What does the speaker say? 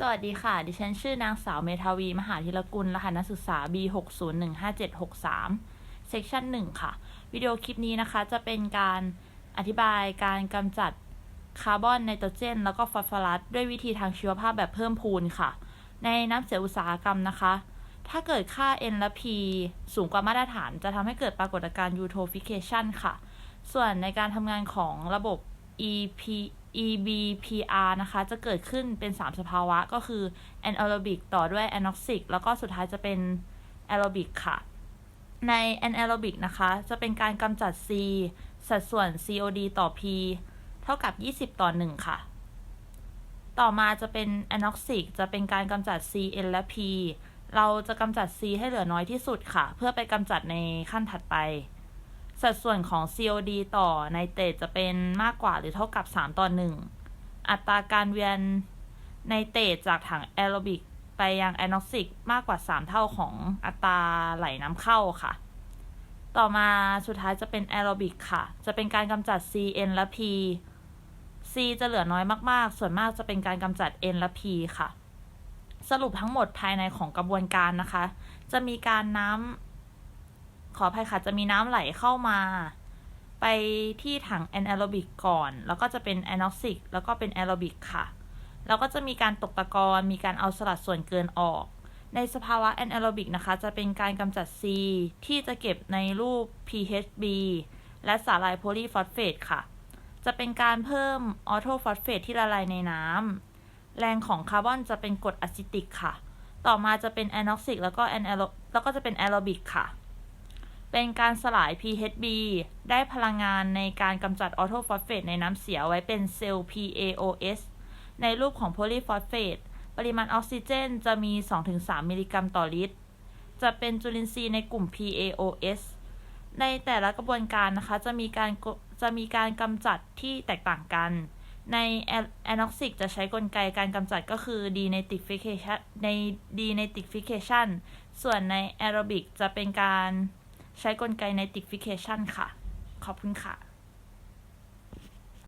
สวัสดีค่ะ ดิฉันชื่อนางสาวเมทาวี มหาธิรกุล รหัสนักศึกษา B 6 0 1 5 7 6 3 Section 1 ค่ะ วิดีโอคลิปนี้นะคะ จะเป็นการอธิบายการกำจัดคาร์บอนไนโตรเจน แล้วก็ฟอสฟอรัส ด้วยวิธีทางชีวภาพแบบเพิ่มพูนค่ะ ในน้ำเสียอุตสาหกรรมนะคะ ถ้าเกิดค่า N และ P สูงกว่ามาตรฐาน จะทำให้เกิดปรากฏการณ์ eutrophication ค่ะ ส่วนในการทำงานของระบบ EP EBPR นะคะ จะเกิดขึ้นเป็น 3 สภาวะก็คือ anaerobic ต่อด้วย anoxic แล้วก็สุดท้ายจะเป็น aerobic ค่ะ ใน anaerobic นะคะ จะเป็นการกำจัด C สัดส่วน COD ต่อ P เท่ากับ 20 ต่อ 1 ค่ะ ต่อมาจะเป็น anoxic จะเป็นการกำจัด CN และ P เราจะกำจัด C ให้เหลือน้อยที่สุดค่ะ เพื่อไปกำจัดในขั้นถัดไป สัดส่วนของ COD ต่อไนเตรตจะเป็นมากกว่าหรือเท่ากับ 3 ต่อ 1 อัตราการเวียนไนเตรตจากถังแอโรบิกไปยังแอนอกซิกมากกว่า 3 เท่าของอัตราไหลน้ำเข้าค่ะ ต่อมาสุดท้ายจะเป็นแอโรบิกค่ะ จะเป็นการกำจัด CN และ P C จะเหลือน้อยมากๆ ส่วนมากจะเป็นการกำจัด N และ P ค่ะ สรุปทั้งหมดภายในของกระบวนการนะคะ จะมีการน้ำ ขออภัยค่ะจะมีน้ำไหลเข้ามา ไปที่ถังแอนแอโรบิกก่อน แล้วก็จะเป็นแอนอ x ซิกแล้วก็เป็นแอโรบิกค่ะ แล้วก็จะมีการตกตะกอนมีการเอาสลัดส่วนเกินออก ในสภาวะแอนแอโรบิกนะคะ จะเป็นการกำจัด C ที่จะเก็บในรูป PHB และสาลายโพลีฟอสเฟตค่ะ จะเป็นการเพิ่มออโตฟอสเฟตที่ละลายในน้ำแรงของคาร์บอนจะเป็นกรดอะซิติกค่ะ ต่อมาจะเป็นแอนอ x ซิกแล้วก็แอนแอโรแล้วก็จะเป็นแอโรบิกค่ะ เป็นการสลาย PHB ได้พลังงานในการกำจัดออโตฟอสเฟตในน้ำเสียไว้เป็นเซลล์ PAOS ในรูปของโพลีฟอสเฟตปริมาณออกซิเจนจะมี 2-3 มิลลิกรัมต่อลิตร จะเป็นจุลินทรีย์ในกลุ่ม PAOS ในแต่ละกระบวนการนะคะจะมีการจะมีการกำจัดที่แตกต่างกัน ในแอนอ x ซิกจะใช้กลไกการกำจัดก็คือ denatification ใน denatification ส่วนใน aerobic จะเป็นการ ใช้กลไก Notification ค่ะ ขอบคุณค่ะ